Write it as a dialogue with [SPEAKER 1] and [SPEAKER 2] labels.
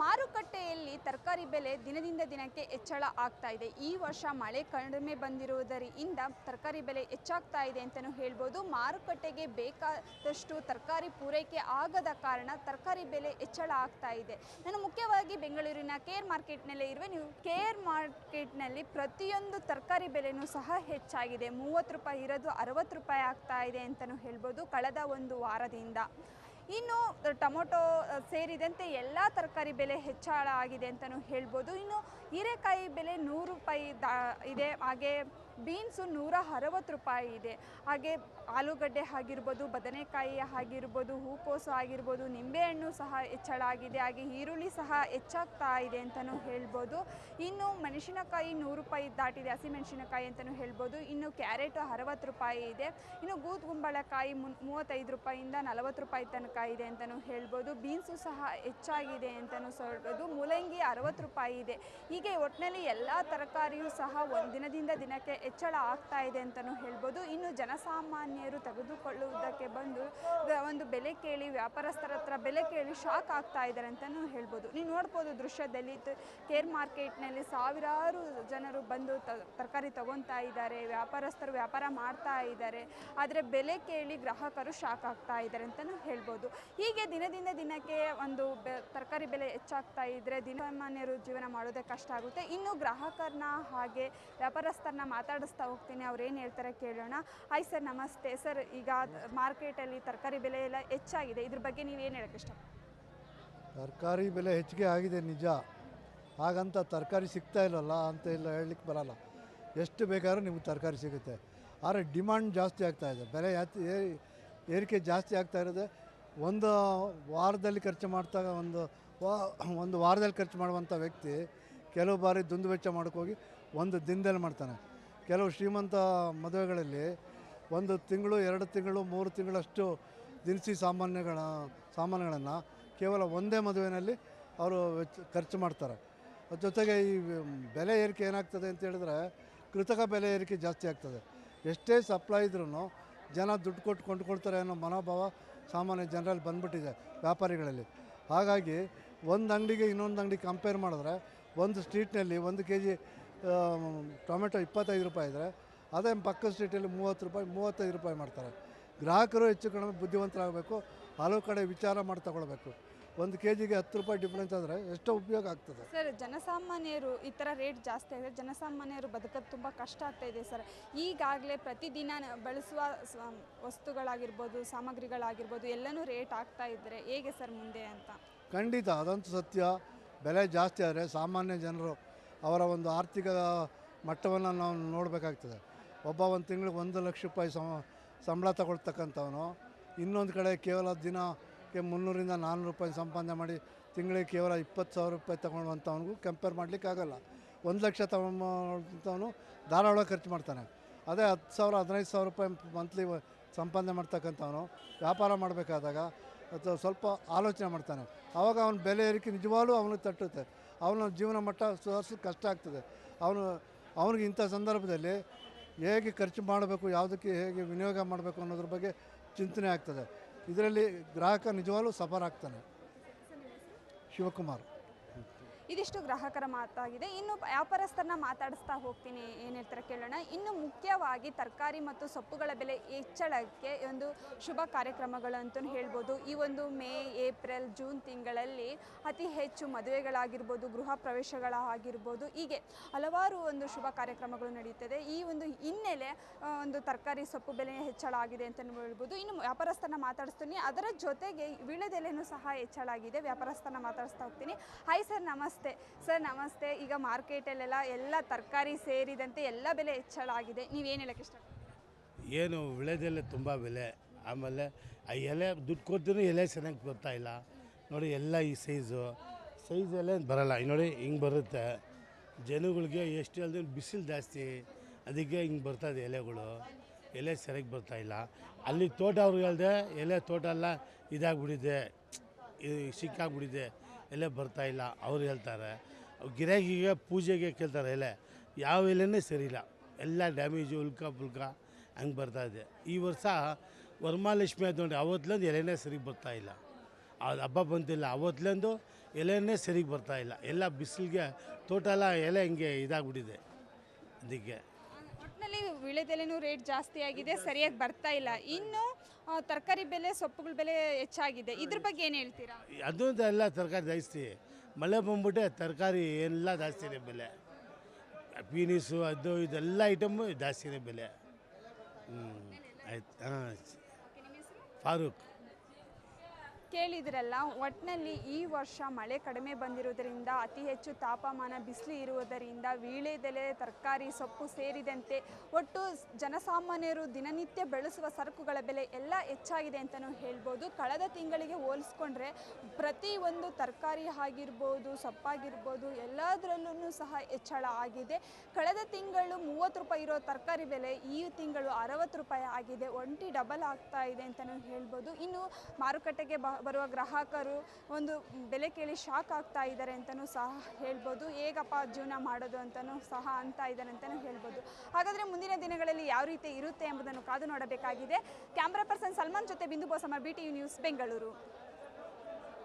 [SPEAKER 1] ಮಾರುಕಟ್ಟೆಯಲ್ಲಿ ತರಕಾರಿ ಬೆಲೆ ದಿನದಿಂದ ದಿನಕ್ಕೆ ಹೆಚ್ಚಳ ಆಗ್ತಾ ಇದೆ. ಈ ವರ್ಷ ಮಳೆ ಕಡಿಮೆ ಬಂದಿರುವುದರಿಂದ ತರಕಾರಿ ಬೆಲೆ ಹೆಚ್ಚಾಗ್ತಾ ಇದೆ ಅಂತಲೂ ಹೇಳ್ಬೋದು. ಮಾರುಕಟ್ಟೆಗೆ ಬೇಕಾದಷ್ಟು ತರಕಾರಿ ಪೂರೈಕೆ ಆಗದ ಕಾರಣ ತರಕಾರಿ ಬೆಲೆ ಹೆಚ್ಚಳ ಆಗ್ತಾ ಇದೆ. ನಾನು ಮುಖ್ಯವಾಗಿ ಬೆಂಗಳೂರಿನ ಕೇರ್ ಮಾರ್ಕೆಟ್ನಲ್ಲೇ ಇರುವೆ. ನೀವು ಕೇರ್ ಮಾರ್ಕೆಟ್ನಲ್ಲಿ ಪ್ರತಿಯೊಂದು ತರಕಾರಿ ಬೆಲೆನೂ ಸಹ ಹೆಚ್ಚಾಗಿದೆ. ಮೂವತ್ತು ರೂಪಾಯಿ ಇರೋದು ಅರವತ್ತು ರೂಪಾಯಿ ಆಗ್ತಾ ಇದೆ ಅಂತಲೂ ಹೇಳ್ಬೋದು. ಕಳೆದ ಒಂದು ವಾರದಿಂದ ಇನ್ನು ಟೊಮೊಟೊ ಸೇರಿದಂತೆ ಎಲ್ಲ ತರಕಾರಿ ಬೆಲೆ ಹೆಚ್ಚಳ ಆಗಿದೆ ಅಂತಲೂ ಹೇಳ್ಬೋದು. ಇನ್ನು, ಹೀರೆಕಾಯಿ ಬೆಲೆ ನೂರು ರೂಪಾಯಿ ದಾ, ಇದೆ. ಹಾಗೆ ಬೀನ್ಸು ನೂರ ಅರವತ್ತು ರೂಪಾಯಿ ಇದೆ. ಹಾಗೆ ಆಲೂಗಡ್ಡೆ ಆಗಿರ್ಬೋದು ಬದನೆಕಾಯಿ ಆಗಿರ್ಬೋದು, ಹೂಕೋಸು ಆಗಿರ್ಬೋದು, ನಿಂಬೆಹಣ್ಣು ಸಹ ಹೆಚ್ಚಳ ಆಗಿದೆ ಹಾಗೆ ಈರುಳ್ಳಿ ಸಹ ಹೆಚ್ಚಾಗ್ತಾ ಇದೆ ಅಂತಲೂ ಹೇಳ್ಬೋದು. ಇನ್ನು ಮೆಣಸಿನಕಾಯಿ ನೂರು ರೂಪಾಯಿ ದಾಟಿದೆ. ಹಸಿಮೆಣಸಿನಕಾಯಿ ಅಂತಲೂ ಹೇಳ್ಬೋದು. ಇನ್ನು ಕ್ಯಾರೆಟು ಅರವತ್ತು ರೂಪಾಯಿ ಇದೆ. ಇನ್ನು ಗೂದ್ ಗುಂಬಳಕಾಯಿ ಮುನ್ ಮೂವತ್ತೈದು ರೂಪಾಯಿಂದ ನಲವತ್ತು ರೂಪಾಯಿ ತನಕ ಇದೆ ಅಂತಲೂ ಹೇಳ್ಬೋದು. ಬೀನ್ಸು ಸಹ ಹೆಚ್ಚಾಗಿದೆ ಅಂತಲೂ ಹೇಳ್ಬೋದು. ಮೂಲಂಗಿ ಅರವತ್ತು ರೂಪಾಯಿ ಇದೆ. ಹೀಗೆ ಒಟ್ಟಿನಲ್ಲಿ ಎಲ್ಲ ತರಕಾರಿಯೂ ಸಹ ಒಂದು ದಿನದಿಂದ ದಿನಕ್ಕೆ ಹೆಚ್ಚಳ ಆಗ್ತಾ ಇದೆ ಅಂತಲೂ ಹೇಳ್ಬೋದು. ಇನ್ನು ಜನಸಾಮಾನ್ಯರು ತೆಗೆದುಕೊಳ್ಳುವುದಕ್ಕೆ ಬಂದು ಒಂದು ಬೆಲೆ ಕೇಳಿ, ವ್ಯಾಪಾರಸ್ಥರ ಹತ್ರ ಬೆಲೆ ಕೇಳಿ ಶಾಕ್ ಆಗ್ತಾ ಇದ್ದಾರೆ ಅಂತಲೂ ಹೇಳ್ಬೋದು. ನೀವು ನೋಡ್ಬೋದು ದೃಶ್ಯದಲ್ಲಿ ಕೇರ್ ಮಾರ್ಕೆಟ್ನಲ್ಲಿ ಸಾವಿರಾರು ಜನರು ಬಂದು ತರಕಾರಿ ತಗೊತಾ ಇದ್ದಾರೆ, ವ್ಯಾಪಾರಸ್ಥರು ವ್ಯಾಪಾರ ಮಾಡ್ತಾ ಇದ್ದಾರೆ, ಆದರೆ ಬೆಲೆ ಕೇಳಿ ಗ್ರಾಹಕರು ಶಾಕ್ ಆಗ್ತಾ ಇದ್ದಾರೆ ಅಂತಲೂ ಹೇಳ್ಬೋದು. ಹೀಗೆ ದಿನದಿಂದ ದಿನಕ್ಕೆ ಒಂದು ತರಕಾರಿ ಬೆಲೆ ಹೆಚ್ಚಾಗ್ತಾ ಇದ್ದರೆ ದಿನಸಾಮಾನ್ಯರು ಜೀವನ ಮಾಡೋದೇ ಕಷ್ಟ ಆಗುತ್ತೆ. ಇನ್ನು ಗ್ರಾಹಕರನ್ನ ಹಾಗೆ ವ್ಯಾಪಾರಸ್ಥರನ್ನ ಮಾತಾಡಿಸ್ತಾ ಹೋಗ್ತೀನಿ, ಅವ್ರು ಏನು ಹೇಳ್ತಾರೆ ಕೇಳೋಣ. ಹಾಯ್ ಸರ್ ನಮಸ್ತೆ. ಸರ್ ಈಗ ಮಾರ್ಕೆಟಲ್ಲಿ ತರಕಾರಿ ಬೆಲೆ ಎಲ್ಲ ಹೆಚ್ಚಾಗಿದೆ. ಇದ್ರ ಬಗ್ಗೆ ನೀವು ಏನು ಹೇಳಕ್ಕೆ ಇಷ್ಟ?
[SPEAKER 2] ತರಕಾರಿ ಬೆಲೆ ಹೆಚ್ಚಿಗೆ ಆಗಿದೆ, ನಿಜ. ಹಾಗಂತ ತರಕಾರಿ ಸಿಗ್ತಾ ಇಲ್ಲಲ್ಲ ಅಂತ ಇಲ್ಲ ಹೇಳಲಿಕ್ಕೆ ಬರಲ್ಲ. ಎಷ್ಟು ಬೇಕಾದ್ರೂ ನಿಮ್ಗೆ ತರಕಾರಿ ಸಿಗುತ್ತೆ. ಆದರೆ ಡಿಮಾಂಡ್ ಜಾಸ್ತಿ ಆಗ್ತಾ ಇದೆ. ಬೆಲೆ ಏರಿಕೆ ಜಾಸ್ತಿ ಆಗ್ತಾ ಇರೋದೆ. ಒಂದು ವಾರದಲ್ಲಿ ಖರ್ಚು ಮಾಡ್ತಾಗ ಒಂದು ಒಂದು ವಾರದಲ್ಲಿ ಖರ್ಚು ಮಾಡುವಂಥ ವ್ಯಕ್ತಿ ಕೆಲವು ಬಾರಿ ದುಂದು ವೆಚ್ಚ ಹೋಗಿ ಒಂದು ದಿನದಲ್ಲಿ ಮಾಡ್ತಾನೆ. ಕೆಲವು ಶ್ರೀಮಂತ ಮದುವೆಗಳಲ್ಲಿ ಒಂದು ತಿಂಗಳು, ಎರಡು ತಿಂಗಳು, ಮೂರು ತಿಂಗಳಷ್ಟು ದಿನಸಿ ಸಾಮಾನ್ಯಗಳ, ಸಾಮಾನುಗಳನ್ನು ಕೇವಲ ಒಂದೇ ಮದುವೆಯಲ್ಲಿ ಅವರು ವೆಚ್ಚ ಖರ್ಚು ಮಾಡ್ತಾರೆ. ಜೊತೆಗೆ ಈ ಬೆಲೆ ಏರಿಕೆ ಏನಾಗ್ತದೆ ಅಂತ ಹೇಳಿದ್ರೆ ಕೃತಕ ಬೆಲೆ ಏರಿಕೆ ಜಾಸ್ತಿ ಆಗ್ತದೆ. ಎಷ್ಟೇ ಸಪ್ಲೈ ಇದ್ರೂ ಜನ ದುಡ್ಡು ಕೊಟ್ಟು ಕೊಂಡ್ಕೊಳ್ತಾರೆ ಅನ್ನೋ ಮನೋಭಾವ ಸಾಮಾನ್ಯ ಜನರಲ್ಲಿ ಬಂದ್ಬಿಟ್ಟಿದೆ ವ್ಯಾಪಾರಿಗಳಲ್ಲಿ. ಹಾಗಾಗಿ ಒಂದು ಅಂಗಡಿಗೆ ಇನ್ನೊಂದು ಅಂಗಡಿ ಕಂಪೇರ್ ಮಾಡಿದ್ರೆ ಒಂದು ಸ್ಟ್ರೀಟ್ನಲ್ಲಿ ಒಂದು ಕೆ ಜಿ ಟೊಮೆಟೊ ಇಪ್ಪತ್ತೈದು ರೂಪಾಯಿ ಇದ್ದರೆ ಅದೇ ಪಕ್ಕದ ಸ್ಟ್ರೀಟಲ್ಲಿ ಮೂವತ್ತು ರೂಪಾಯಿ ಮೂವತ್ತೈದು ರೂಪಾಯಿ ಮಾಡ್ತಾರೆ. ಗ್ರಾಹಕರು ಹೆಚ್ಚು ಕಡಿಮೆ ಬುದ್ಧಿವಂತರಾಗಬೇಕು ಹಲವು ಕಡೆ ವಿಚಾರ ಮಾಡಿ ತಗೊಳ್ಬೇಕು. ಒಂದು ಕೆ ಜಿಗೆ ಹತ್ತು ರೂಪಾಯಿ ಡಿಫ್ರೆನ್ಸ್ ಆದರೆ ಎಷ್ಟೋ ಉಪಯೋಗ ಆಗ್ತದೆ.
[SPEAKER 1] ಸರ್ ಜನಸಾಮಾನ್ಯರು ಈ ಥರ ರೇಟ್ ಜಾಸ್ತಿ ಆಗಿದೆ. ಜನಸಾಮಾನ್ಯರು ಬದುಕೋದು ತುಂಬ ಕಷ್ಟ ಆಗ್ತಾ ಇದೆ ಸರ್. ಈಗಾಗಲೇ ಪ್ರತಿದಿನ ಬಳಸುವ ವಸ್ತುಗಳಾಗಿರ್ಬೋದು ಸಾಮಗ್ರಿಗಳಾಗಿರ್ಬೋದು ಎಲ್ಲನೂ ರೇಟ್ ಆಗ್ತಾ ಇದ್ದರೆ ಹೇಗೆ ಸರ್ ಮುಂದೆ ಅಂತ?
[SPEAKER 2] ಖಂಡಿತ ಅದಂತೂ ಸತ್ಯ. ಬೆಲೆ ಜಾಸ್ತಿ ಆದರೆ ಸಾಮಾನ್ಯ ಜನರು ಅವರ ಒಂದು ಆರ್ಥಿಕ ಮಟ್ಟವನ್ನು ನಾವು ನೋಡಬೇಕಾಗ್ತದೆ. ಒಬ್ಬ ಒಂದು ತಿಂಗಳಿಗೆ ಒಂದು ಲಕ್ಷ ರೂಪಾಯಿ ಸಂಬಳ ತಗೊಳ್ತಕ್ಕಂಥವನು, ಇನ್ನೊಂದು ಕಡೆ ಕೇವಲ ದಿನಕ್ಕೆ ಮುನ್ನೂರಿಂದ ನಾನ್ನೂರು ರೂಪಾಯಿ ಸಂಪಾದನೆ ಮಾಡಿ ತಿಂಗಳಿಗೆ ಕೇವಲ ಇಪ್ಪತ್ತು ಸಾವಿರ ರೂಪಾಯಿ ತಗೊಳ್ಳುವಂಥವನಿಗೂ ಕಂಪೇರ್ ಮಾಡಲಿಕ್ಕಾಗಲ್ಲ ಒಂದು ಲಕ್ಷ ತಗೊಂಡಂಥವನು ಧಾರಾಳ ಖರ್ಚು ಮಾಡ್ತಾನೆ. ಅದೇ ಹತ್ತು ಸಾವಿರ, ಹದಿನೈದು ಸಾವಿರ ರೂಪಾಯಿ ಮಂತ್ಲಿ ಸಂಪಾದನೆ ಮಾಡ್ತಕ್ಕಂಥವನು ವ್ಯಾಪಾರ ಮಾಡಬೇಕಾದಾಗ ಅಥವಾ ಸ್ವಲ್ಪ ಆಲೋಚನೆ ಮಾಡ್ತಾನೆ. ಆವಾಗ ಅವನ ಬೆಲೆ ಏರಿಕೆ ನಿಜವಾಗ್ಲೂ ಅವನಿಗೆ ತಟ್ಟುತ್ತೆ. ಅವನ ಜೀವನ ಮಟ್ಟ ಸುಧಾರಿಸೋದು ಕಷ್ಟ ಆಗ್ತದೆ. ಅವನು, ಅವನಿಗೆ ಇಂಥ ಸಂದರ್ಭದಲ್ಲಿ ಹೇಗೆ ಖರ್ಚು ಮಾಡಬೇಕು, ಯಾವುದಕ್ಕೆ ಹೇಗೆ ವಿನಿಯೋಗ ಮಾಡಬೇಕು ಅನ್ನೋದ್ರ ಬಗ್ಗೆ ಚಿಂತನೆ ಆಗ್ತದೆ. ಇದರಲ್ಲಿ ಗ್ರಾಹಕ ನಿಜವಾಗ್ಲೂ ಸಫರ್ ಆಗ್ತಾನೆ. ಶಿವಕುಮಾರ್.
[SPEAKER 1] ಇದಿಷ್ಟು ಗ್ರಾಹಕರ ಮಾತಾಗಿದೆ. ಇನ್ನು ವ್ಯಾಪಾರಸ್ಥರನ್ನ ಮಾತಾಡಿಸ್ತಾ ಹೋಗ್ತೀನಿ. ಏನು ಹೇಳ್ತಾರೆ ಕೇಳೋಣ. ಇನ್ನು ಮುಖ್ಯವಾಗಿ ತರಕಾರಿ ಮತ್ತು ಸೊಪ್ಪುಗಳ ಬೆಲೆ ಹೆಚ್ಚಳಕ್ಕೆ ಒಂದು ಶುಭ ಕಾರ್ಯಕ್ರಮಗಳು ಅಂತಲೂ ಹೇಳ್ಬೋದು. ಈ ಒಂದು ಮೇ, ಏಪ್ರಿಲ್, ಜೂನ್ ತಿಂಗಳಲ್ಲಿ ಅತಿ ಹೆಚ್ಚು ಮದುವೆಗಳಾಗಿರ್ಬೋದು, ಗೃಹ ಪ್ರವೇಶಗಳಾಗಿರ್ಬೋದು. ಹೀಗೆ ಹಲವಾರು ಒಂದು ಶುಭ ಕಾರ್ಯಕ್ರಮಗಳು ನಡೆಯುತ್ತದೆ ಈ ಒಂದು ಹಿನ್ನೆಲೆ ಒಂದು ತರಕಾರಿ ಸೊಪ್ಪು ಬೆಲೆ ಹೆಚ್ಚಳ ಆಗಿದೆ ಅಂತ ಹೇಳ್ಬೋದು. ಇನ್ನು ವ್ಯಾಪಾರಸ್ಥರನ್ನ ಮಾತಾಡಿಸ್ತೀನಿ. ಅದರ ಜೊತೆಗೆ ವೀಳದೆಲೆಯೂ ಸಹ ಹೆಚ್ಚಳ ಆಗಿದೆ. ವ್ಯಾಪಾರಸ್ಥರನ್ನ ಮಾತಾಡಿಸ್ತಾ ಹೋಗ್ತೀನಿ. ಹಾಯ್ ಸರ್, ನಮಸ್ತೆ. ಸರ್, ನಮಸ್ತೆ. ಈಗ ಮಾರ್ಕೆಟಲ್ಲೆಲ್ಲ ಎಲ್ಲ ತರಕಾರಿ ಸೇರಿದಂತೆ ಎಲ್ಲ ಬೆಲೆ ಹೆಚ್ಚಳ ಆಗಿದೆ. ನೀವೇನು ಹೇಳಕ್ಕೆ ಇಷ್ಟ
[SPEAKER 3] ಏನು ವಿಳೆದೆಲೆ ತುಂಬ ಬೆಲೆ. ಆಮೇಲೆ ಆ ಎಲೆ ದುಡ್ಡು ಕೊಡ್ತೀನಿ ಎಲೆ ಚೆನ್ನಾಗಿ ಬರ್ತಾ ಇಲ್ಲ. ನೋಡಿ, ಎಲ್ಲ ಈ ಸೈಜು. ಸೈಜ್ ಎಲ್ಲ ಬರಲ್ಲ. ಈಗ ನೋಡಿ, ಹಿಂಗೆ ಬರುತ್ತೆ. ಜನಗಳಿಗೆ ಎಷ್ಟು ಅಲ್ಲದೆ ಬಿಸಿಲು ಜಾಸ್ತಿ. ಅದಕ್ಕೆ ಹಿಂಗೆ ಬರ್ತದೆ ಎಲೆಗಳು. ಎಲೆ ಸರಿಯಾಗಿ ಬರ್ತಾ ಇಲ್ಲ. ಅಲ್ಲಿ ತೋಟ ಅವ್ರಿಗೆ ಅಲ್ಲದೆ ಎಲೆ ತೋಟ ಎಲ್ಲ ಇದಾಗ್ಬಿಟ್ಟಿದೆ. ಈ ಸಿಕ್ಕಾಗ್ಬಿಟ್ಟಿದೆ. ಎಲೆ ಬರ್ತಾ ಇಲ್ಲ, ಅವ್ರು ಹೇಳ್ತಾರೆ. ಗಿರಾಕಿಗೆ ಪೂಜೆಗೆ ಕೇಳ್ತಾರೆ, ಎಲೆ, ಯಾವ ಎಲೆನೇ ಸರಿಯಿಲ್ಲ. ಎಲ್ಲ ಡ್ಯಾಮೇಜು ಉಲ್ಕ ಪುಲ್ಕ ಹಂಗೆ ಬರ್ತಾ ಇದೆ. ಈ ವರ್ಷ ವರ್ಮಾಲಕ್ಷ್ಮಿ ಆಯ್ತು ನೋಡಿ ಅವತ್ತಲಿಂದ ಎಲೆನೇ ಬರ್ತಾ ಇಲ್ಲ. ಅದು ಹಬ್ಬ ಬಂತಿಲ್ಲ ಅವತ್ತಲಿಂದು ಎಲೆನೇ ಸರಿಗೆ ಬರ್ತಾ ಇಲ್ಲ. ಎಲ್ಲ ಬಿಸಿಲಿಗೆ ತೋಟ ಎಲ್ಲ ಎಲೆ ಹಿಂಗೆ ಇದಾಗ್ಬಿಟ್ಟಿದೆ ಅದಕ್ಕೆ.
[SPEAKER 1] ಒಟ್ಟಿನಲ್ಲಿ ವಿಳೆದೆಲೆನೂ ರೇಟ್ ಜಾಸ್ತಿ ಆಗಿದೆ, ಸರಿಯಾಗಿ ಬರ್ತಾ ಇಲ್ಲ. ಇನ್ನು ತರಕಾರಿ ಬೆಲೆ ಸೊಪ್ಪುಗಳ ಬೆಲೆ ಹೆಚ್ಚಾಗಿದೆ. ಇದ್ರ ಬಗ್ಗೆ ಏನು ಹೇಳ್ತೀರಾ?
[SPEAKER 3] ಅದು ಎಲ್ಲ ತರಕಾರಿ ಜಾಸ್ತಿ. ಮಳೆ ಬಂದ್ಬಿಟ್ಟೆ ತರಕಾರಿ ಎಲ್ಲ ಜಾಸ್ತಿ ಇದೆ ಬೆಲೆ. ಪೀನೀಸು ಅದು ಇದೆಲ್ಲ ಐಟಮ್ಮು ಜಾಸ್ತಿ ಇದೆ ಬೆಲೆ. ಹ್ಞೂ ಆಯ್ತು. ಹಾಂ. ಫಾರೂಕ್.
[SPEAKER 1] ಕೇಳಿದ್ರಲ್ಲ ಒಟ್ಟಿನಲ್ಲಿ ಈ ವರ್ಷ ಮಳೆ ಕಡಿಮೆ ಬಂದಿರುವುದರಿಂದ, ಅತಿ ಹೆಚ್ಚು ತಾಪಮಾನ ಬಿಸಿಲು ಇರುವುದರಿಂದ ವೀಳೆದೆಲೆ ತರಕಾರಿ, ಸೊಪ್ಪು ಸೇರಿದಂತೆ ಒಟ್ಟು ಜನಸಾಮಾನ್ಯರು ದಿನನಿತ್ಯ ಬೆಳೆಸುವ ಸರಕುಗಳ ಬೆಲೆ ಎಲ್ಲ ಹೆಚ್ಚಾಗಿದೆ ಅಂತಲೂ ಹೇಳ್ಬೋದು. ಕಳೆದ ತಿಂಗಳಿಗೆ ಹೋಲಿಸ್ಕೊಂಡ್ರೆ ಪ್ರತಿ ಒಂದು ತರಕಾರಿ ಆಗಿರ್ಬೋದು, ಸೊಪ್ಪಾಗಿರ್ಬೋದು ಎಲ್ಲದರಲ್ಲೂ ಸಹ ಹೆಚ್ಚಳ ಆಗಿದೆ. ಕಳೆದ ತಿಂಗಳು ಮೂವತ್ತು ರೂಪಾಯಿ ಇರೋ ತರಕಾರಿ ಬೆಲೆ, ಈ ತಿಂಗಳು ಅರವತ್ತು ರೂಪಾಯಿ ಆಗಿದೆ. ಒಂಟಿ ಡಬಲ್ ಆಗ್ತಾ ಇದೆ ಅಂತಲೂ ಹೇಳ್ಬೋದು. ಇನ್ನು ಮಾರುಕಟ್ಟೆಗೆ ಬ ಬರುವ ಗ್ರಾಹಕರು ಒಂದು ಬೆಲೆ ಕೇಳಿ ಶಾಕ್ ಆಗ್ತಾ ಇದ್ದಾರೆ ಅಂತಲೂ ಸಹ ಹೇಳ್ಬೋದು. ಹೇಗಪ್ಪ ಜೀವನ ಮಾಡೋದು ಅಂತಲೂ ಸಹ ಅಂತ ಇದ್ದಾರೆ ಅಂತಲೂ ಹೇಳ್ಬೋದು. ಹಾಗಾದರೆ ಮುಂದಿನ ದಿನಗಳಲ್ಲಿ ಯಾವ ರೀತಿ ಇರುತ್ತೆ ಎಂಬುದನ್ನು ಕಾದು ನೋಡಬೇಕಾಗಿದೆ. ಕ್ಯಾಮ್ರಾ ಪರ್ಸನ್ ಸಲ್ಮಾನ್ ಜೊತೆ Bindu Bosamma B T news Bengaluru.